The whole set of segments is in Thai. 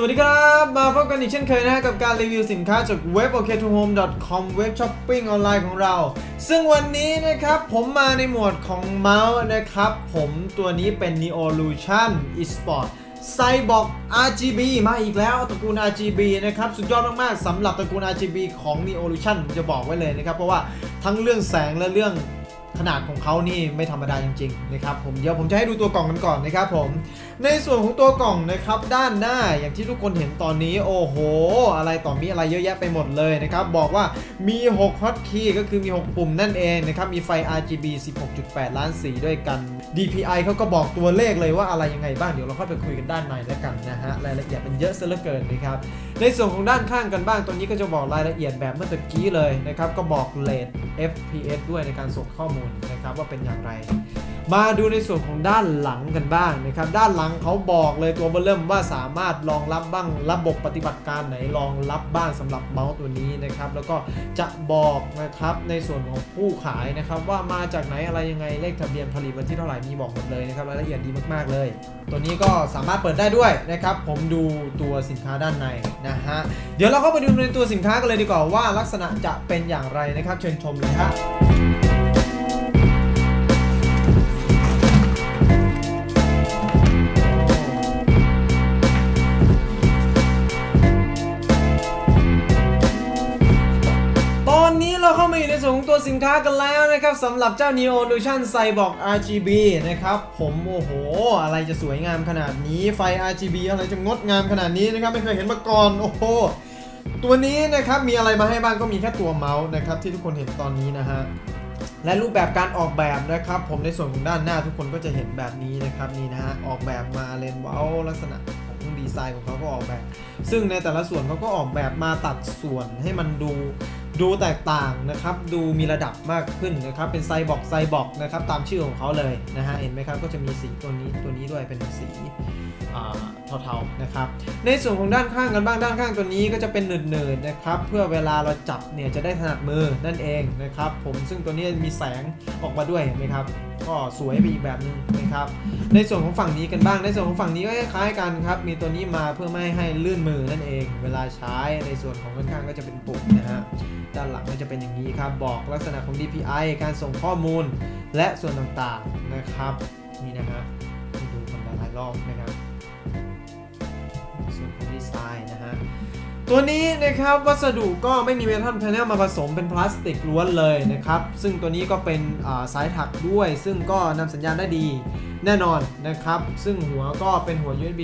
สวัสดีครับ มาพบกันอีกเช่นเคยนะฮะกับการรีวิวสินค้าจากเว็บ ok2home.com เว็บช้อปปิ้งออนไลน์ของเรา ซึ่งวันนี้นะครับผมมาในหมวดของเมาส์นะครับ ผมตัวนี้เป็น Neolution eSport ไซบอก RGB มาอีกแล้วตระกูล RGB นะครับ สุดยอดมาก ๆสำหรับตระกูล RGB ของ Neolution ผมจะบอกไว้เลยนะครับ เพราะว่าทั้งเรื่องแสงและเรื่อง ขนาดของเขานี่ไม่ธรรมดาจริงๆนะครับผมเดี๋ยวผมจะให้ดูตัวกล่องกันก่อนนะครับผมในส่วนของตัวกล่องนะครับด้านหน้าอย่างที่ทุกคนเห็นตอนนี้โอ้โห อะไรต่อมีอะไรเยอะแยะไปหมดเลยนะครับบอกว่ามี6 hotkey ก็คือมี 6 ปุ่มนั่นเองนะครับมีไฟ RGB 16.8 ล้านสีด้วยกัน DPI เขาก็บอกตัวเลขเลยว่าอะไรยังไงบ้างเดี๋ยวเราเข้าไปคุยกันด้านในแล้วกันนะฮะรายละเอียดมันเยอะซะเหลือเกินนะครับในส่วนของด้านข้างกันบ้างตัวนี้ก็จะบอกรายละเอียดแบบเมื่อตะกี้เลยนะครับก็บอกเลท FPS ด้วยในการส่งข้อมูลนะครับว่าเป็นอย่างไร มาดูในส่วนของด้านหลังกันบ้างนะครับด้านหลังเขาบอกเลยตัวเบอร์เริ่มว่าสามารถรองรับบ้างระบบปฏิบัติการไหนรองรับบ้างสำหรับเมาส์ตัวนี้นะครับแล้วก็จะบอกนะครับในส่วนของผู้ขายนะครับว่ามาจากไหนอะไรยังไงเลขทะเบียนผลิตวันที่เท่าไหร่มีบอกหมดเลยนะครับรายละเอียดดีมากๆเลย ตัวนี้ก็สามารถเปิดได้ด้วยนะครับผมดูตัวสินค้าด้านในนะฮะเดี๋ยวเราเข้าไปดูในตัวสินค้ากันเลยดีกว่าว่าลักษณะจะเป็นอย่างไรนะครับ เชิญชมเลยฮะ ของตัวสินค้ากันแล้วนะครับสำหรับเจ้า Neo Lution Cyborg RGB นะครับผมโอ้โห อะไรจะสวยงามขนาดนี้ไฟ RGB อะไรจะงดงามขนาดนี้นะครับไม่เคยเห็นมาก่อนโอ้โหตัวนี้นะครับมีอะไรมาให้บ้างก็มีแค่ตัวเมาส์นะครับที่ทุกคนเห็นตอนนี้นะฮะและรูปแบบการออกแบบนะครับ ผมในส่วนของด้านหน้าทุกคนก็จะเห็นแบบนี้นะครับนี่นะฮะออกแบบมาเลนเว้าลักษณะของดีไซน์ของเขาก็ออกแบบ ซึ่งในแต่ละส่วนเขาก็ออกแบบมาตัดส่วนให้มันดู ดูแตกต่างนะครับ ดูมีระดับมากขึ้นนะครับ เป็นไซบอกไซบอกนะครับ ตามชื่อของเขาเลยนะฮะ เห็นไหมครับ ก็จะมีสีตัวนี้ตัวนี้ด้วยเป็นสีเทาๆนะครับ ในส่วนของด้านข้างกันบ้างด้านข้างตัวนี้ก็จะเป็นหนืดๆนะครับ เพื่อเวลาเราจับเนี่ยจะได้ถนัดมือนั่นเองนะครับ ผมซึ่งตัวนี้มีแสงออกมาด้วยเห็นไหมครับ ก็สวยไปอีกแบบนึงนะครับ ในส่วนของฝั่งนี้กันบ้าง ในส่วนของฝั่งนี้ก็คล้ายๆกันครับ มีตัวนี้มาเพื่อไม่ให้ลื่นมือนั่นเอง เวลาใช้ในส่วนของด้านข้างก็จะเป็นปุ่มนะฮะด้านหลังก็จะเป็นอย่างนี้ครับ บอกลักษณะของ DPI การส่งข้อมูลและส่วนต่างๆนะครับ นี่นะฮะดูกันหลายรอบนะครับส่วนของดีไซน์นะฮะ ตัวนี้นะครับวัสดุก็ไม่มีเมทัลแพนเนลมาผสมเป็นพลาสติกล้วนเลยนะครับ ซึ่งตัวนี้ก็เป็นาสายถักด้วย ซึ่งก็นำสัญญาณได้ดีแน่นอนนะครับ ซึ่งหัวก็เป็นหัว USB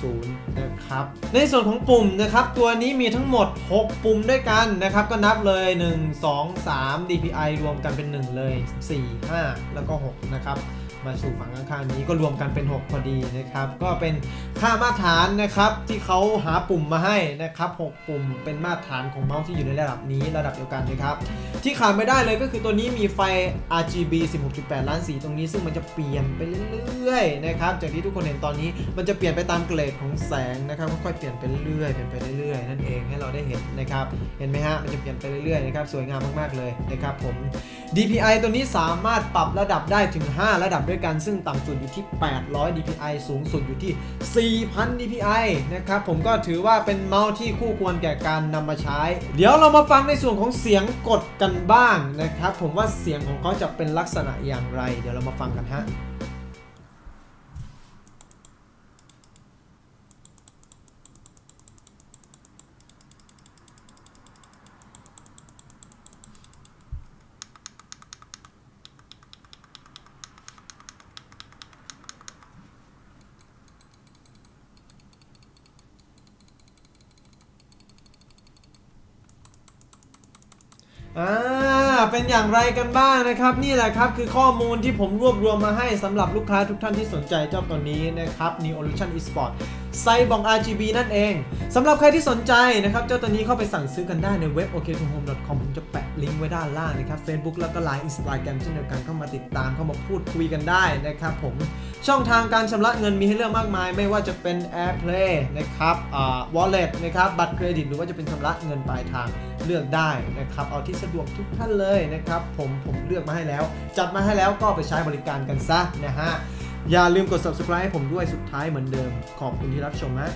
2.0 นะครับ ในส่วนของปุ่มนะครับ ตัวนี้มีทั้งหมด 6 ปุ่มด้วยกันนะครับ ก็นับเลย 1 2 3 DPI รวมกันเป็น 1 เลย 4 5 แล้วก็ 6 นะครับ มาสู่ฝั่งข้างๆนี้ก็รวมกันเป็น 6 พอดีนะครับ ก็เป็นค่ามาตรฐานนะครับที่เขาหาปุ่มมาให้นะครับ6ปุ่มเป็นมาตรฐานของเมาส์ที่อยู่ในระดับนี้ระดับเดียวกันนะครับ ที่ขาดไม่ได้เลยก็คือตัวนี้มีไฟ RGB 16.8 ล้านสีตรงนี้ ซึ่งมันจะเปลี่ยนไปเรื่อยๆนะครับจากที่ทุกคนเห็นตอนนี้มันจะเปลี่ยนไปตามเกรดของแสงนะครับค่อยๆเปลี่ยนไปเรื่อยๆเปลี่ยนไปเรื่อยๆนั่นเองให้เราได้เห็นนะครับเห็นไหมฮะมันจะเปลี่ยนไปเรื่อยๆนะครับสวยงามมากๆเลยนะครับผม DPI ตัวนี้สามารถปรับระดับได้ถึง 5 ระดับด้วยกัน ซึ่งต่ำสุดอยู่ที่ 800 DPI สูงสุดอยู่ที่ 4,000 DPI นะครับผมก็ถือว่าเป็นเมาส์ที่คู่ควรแก่การนำมาใช้ เดี๋ยวเรามาฟังในส่วนของเสียงกดกันบ้างนะครับผมว่าเสียงของเขาจะเป็นลักษณะอย่างไร เดี๋ยวเรามาฟังกันฮะ อ่าเป็นอย่างไรกันบ้างนะครับ นี่แหละครับคือข้อมูลที่ผมรวบรวมมาให้สำหรับลูกค้าทุกท่านที่สนใจเจ้าตัวนี้นะครับ Neolution Esport ไซบอง RGB นั่นเองสำหรับใครที่สนใจนะครับ เจ้าตัวนี้เข้าไปสั่งซื้อกันได้ในเว็บ ok2home.com ผมจะแปะลิงก์ไว้ด้านล่างนะครับ Facebook แล้วก็ Line Instagram เช่นเดียวกันเข้ามาติดตามเข้ามาพูดคุยกันได้นะครับผมช่องทางการชำระเงินมีให้เลือกมากมาย ไม่ว่าจะเป็น AirPlay นะครับอ่า Wallet นะครับบัตรเครดิตหรือว่าจะเป็นชำระเงินปลายทางเลือกได้นะครับเอาที่สะดวกทุกท่านเลยนะครับผมผมเลือกมาให้แล้ว จัดมาให้แล้วก็ไปใช้บริการกันซะนะฮะ อย่าลืมกด subscribe ให้ผมด้วยสุดท้ายเหมือนเดิม ขอบคุณที่รับชมนะ